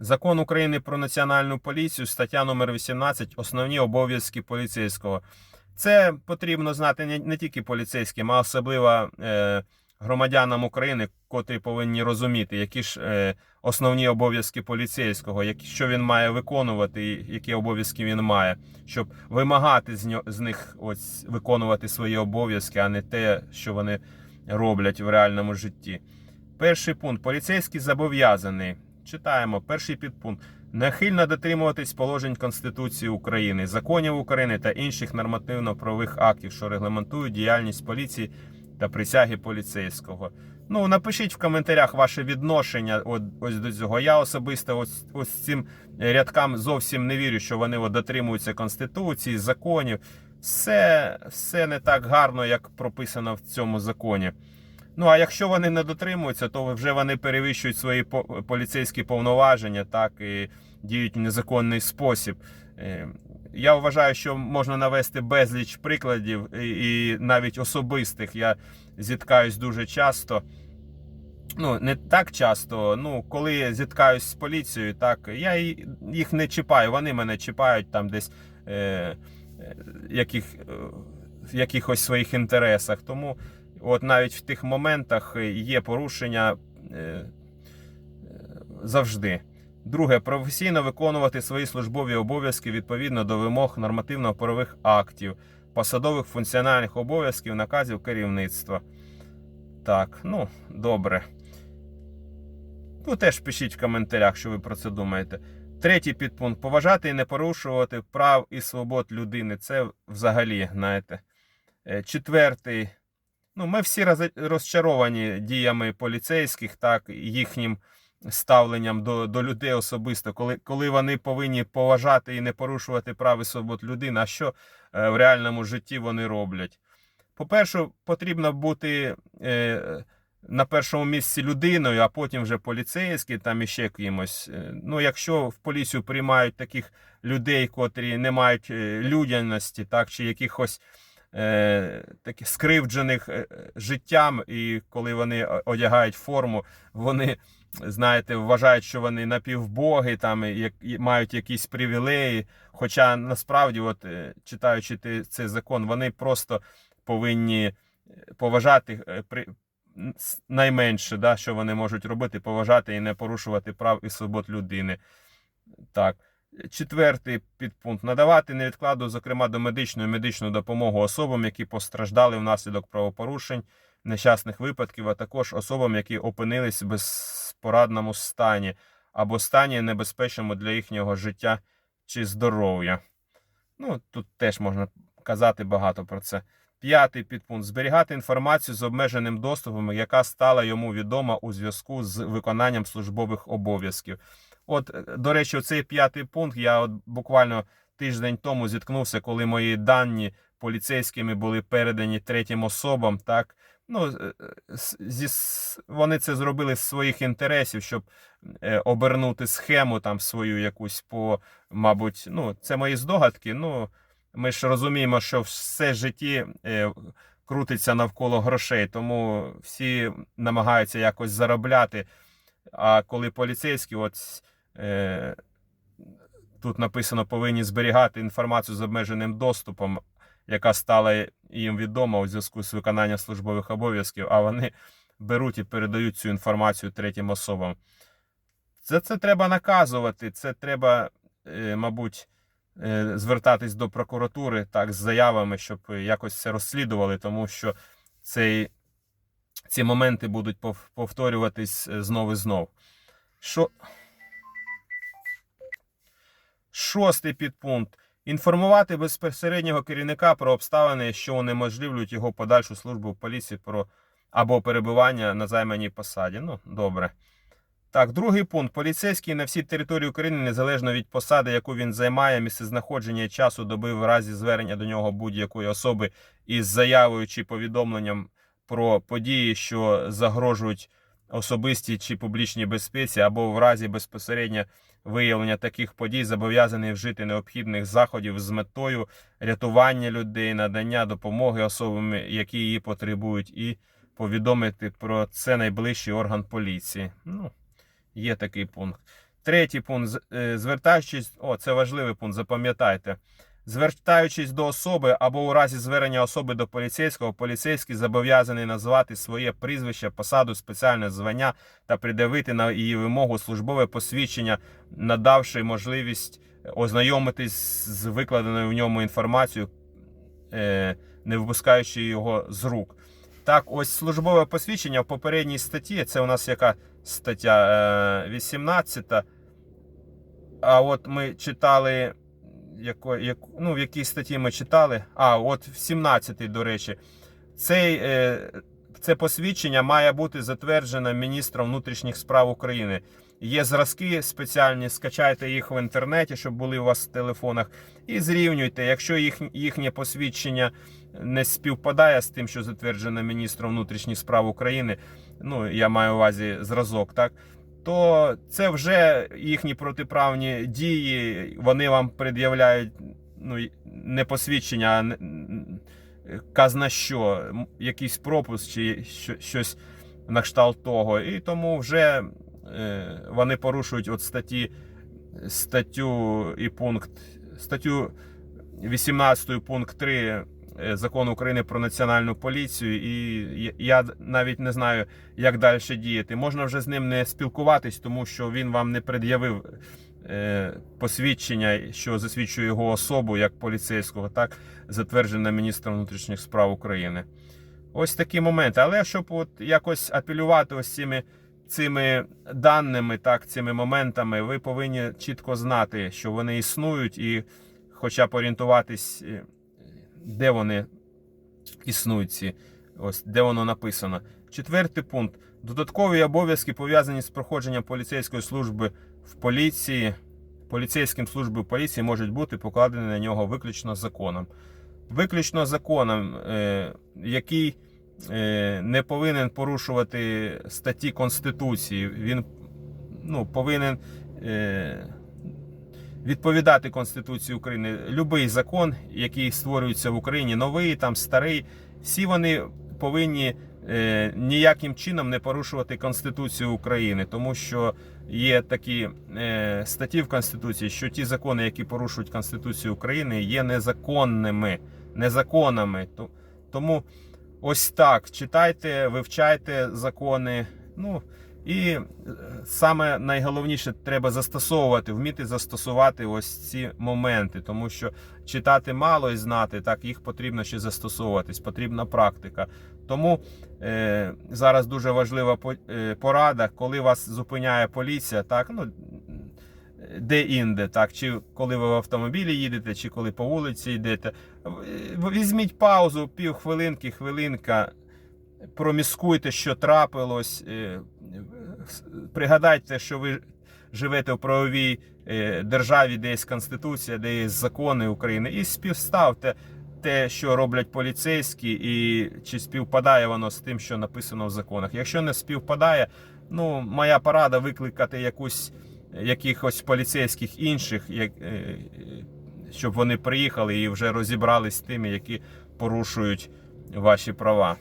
Закон України про національну поліцію, стаття номер 18, основні обов'язки поліцейського. Це потрібно знати не, тільки поліцейським, а особливо е, громадянам України, котрі повинні розуміти, які ж е, основні обов'язки поліцейського, які, що він має виконувати, і які обов'язки він має, щоб вимагати з них ось, виконувати свої обов'язки, а не те, що вони роблять в реальному житті. Перший пункт. Поліцейський зобов'язаний. Читаємо перший підпункт. Нахильно дотримуватись положень Конституції України, законів України та інших нормативно-правових актів, що регламентують діяльність поліції та присяги поліцейського. Ну, напишіть в коментарях ваше відношення от, ось до цього. Я особисто ось, ось цим рядкам зовсім не вірю, що вони от, дотримуються Конституції, законів. Все, все не так гарно, як прописано в цьому законі. Ну а якщо вони не дотримуються, то вже вони перевищують свої по- поліцейські повноваження, так і діють в незаконний спосіб. Е, Я вважаю, що можна навести безліч прикладів, і, і навіть особистих я зіткаюсь дуже часто. Ну, не так часто. Ну, коли я зіткаюсь з поліцією, так я їх не чіпаю, вони мене чіпають там десь е, е, яких, е, в якихось своїх інтересах. Тому от навіть в тих моментах є порушення е, е, завжди. Друге, професійно виконувати свої службові обов'язки відповідно до вимог нормативно-правових актів, посадових функціональних обов'язків, наказів керівництва. Так, ну, добре. Ну, теж пишіть в коментарях, що ви про це думаєте. Третій підпункт поважати і не порушувати прав і свобод людини. Це взагалі, знаєте. Е, Четвертий. Ну, ми всі розчаровані діями поліцейських, так, їхнім ставленням до, до людей особисто, коли, коли вони повинні поважати і не порушувати прав свобод людини, а що е, в реальному житті вони роблять. По-перше, потрібно бути е, на першому місці людиною, а потім вже поліцейський, там іще кимось. Е, Ну, якщо в поліцію приймають таких людей, котрі не мають е, людяності, так, чи якихось таких скривджених е, життям, і коли вони одягають форму, вони. Знаєте, вважають, що вони напівбоги, там як- мають якісь привілеї. Хоча насправді, от е, читаючи цей закон, вони просто повинні е, поважати е, при найменше, да, що вони можуть робити, поважати і не порушувати прав і свобод людини. Так. Четвертий підпункт надавати невідкладно, зокрема до медичної медичну допомогу особам, які постраждали внаслідок правопорушень, нещасних випадків, а також особам, які опинились в безпорадному стані або стані небезпечному для їхнього життя чи здоров'я. Ну, тут теж можна казати багато про це. П'ятий підпункт зберігати інформацію з обмеженим доступом, яка стала йому відома у зв'язку з виконанням службових обов'язків. От, е, до речі, цей п'ятий пункт я от буквально тиждень тому зіткнувся, коли мої дані поліцейськими були передані третім особам. Так, ну е, зі, вони це зробили з своїх інтересів, щоб е, обернути схему там свою якусь по, мабуть, ну це мої здогадки. Ну ми ж розуміємо, що все житті крутиться навколо грошей, тому всі намагаються якось заробляти. А коли поліцейські, от тут написано, повинні зберігати інформацію з обмеженим доступом, яка стала їм відома у зв'язку з виконанням службових обов'язків, а вони беруть і передають цю інформацію третім особам. Це, це треба наказувати, це треба, е, мабуть, е, звертатись до прокуратури так, з заявами, щоб якось це розслідували, тому що цей, ці моменти будуть повторюватись е, знов і знов. Що... Шостий підпункт. Інформувати безпосереднього керівника про обставини, що унеможливлюють його подальшу службу в поліції про або перебування на займаній посаді. Ну, добре. Так, другий пункт. Поліцейський на всій території України, незалежно від посади, яку він займає, місцезнаходження і часу доби в разі звернення до нього будь-якої особи із заявою чи повідомленням про події, що загрожують особистій чи публічній безпеці, або в разі безпосередньо виявлення таких подій, зобов'язаний вжити необхідних заходів з метою рятування людей, надання допомоги особам, які її потребують, і повідомити про це найближчий орган поліції. Ну, є такий пункт. Третій пункт. е, Звертаючись, о, це важливий пункт, запам'ятайте. Звертаючись до особи або у разі звернення особи до поліцейського, поліцейський зобов'язаний назвати своє прізвище, посаду, спеціальне звання та придавити на її вимогу службове посвідчення, надавши можливість ознайомитись з викладеною в ньому інформацією, е, не випускаючи його з рук. Так, ось службове посвідчення в попередній статті, це у нас яка стаття е, 18. А от ми читали, яко, як, ну, в якій статті ми читали. А, от в 17, до речі, цей, е, це посвідчення має бути затверджене міністром внутрішніх справ України. Є зразки спеціальні, скачайте їх в інтернеті, щоб були у вас в телефонах, і зрівнюйте. Якщо їх, їхнє посвідчення не співпадає з тим, що затверджене міністром внутрішніх справ України, ну я маю увазі зразок, так то це вже їхні протиправні дії. Вони вам пред'являють ну, не посвідчення, а казна що, якийсь пропуск чи щось на кшталт того. І тому вже е, вони порушують от статті, статтю і пункт, статтю 18 пункт 3 е, закону України про національну поліцію, і я- навіть не знаю, як далі діяти. Можна вже з ним не спілкуватись, тому що він вам не пред'явив е, посвідчення, що засвідчує його особу як поліцейського, так затверджене міністром внутрішніх справ України. Ось такі моменти. Але щоб от якось апелювати ось цими, цими даними, так, цими моментами, ви повинні чітко знати, що вони існують, і хоча б орієнтуватись, е, де вони існують, ці, ось де воно написано. Четвертий пункт. Додаткові обов'язки пов'язані з проходженням поліцейської служби в поліції. Поліцейським служби поліції можуть бути покладені на нього виключно законом. Виключно законом, е, який е, не повинен порушувати статті Конституції. Він ну, повинен е, відповідати Конституції України. Любий закон, який створюється в Україні, новий, там старий, всі вони повинні е, ніяким чином не порушувати Конституцію України, тому що є такі е, статті в Конституції, що ті закони, які порушують Конституцію України, є незаконними, незаконами. Тому ось так читайте, вивчайте закони. Ну і е, саме найголовніше треба застосовувати, вміти застосувати ось ці моменти, тому що читати мало і знати, так їх потрібно ще застосовуватись, потрібна практика. Тому е, зараз дуже важлива е, порада, коли вас зупиняє поліція, так ну де-інде, так, чи коли ви в автомобілі їдете, чи коли по вулиці йдете. Візьміть паузу, півхвилинки, хвилинка, проміскуйте, що трапилось. е, Пригадайте, що ви живете в правовій е, державі, де є Конституція, де є закони України, і співставте те, що роблять поліцейські, і чи співпадає воно з тим, що написано в законах. Якщо не співпадає, ну моя порада викликати якусь якихось поліцейських інших, як, е, щоб вони приїхали і вже розібрались з тими, які порушують ваші права.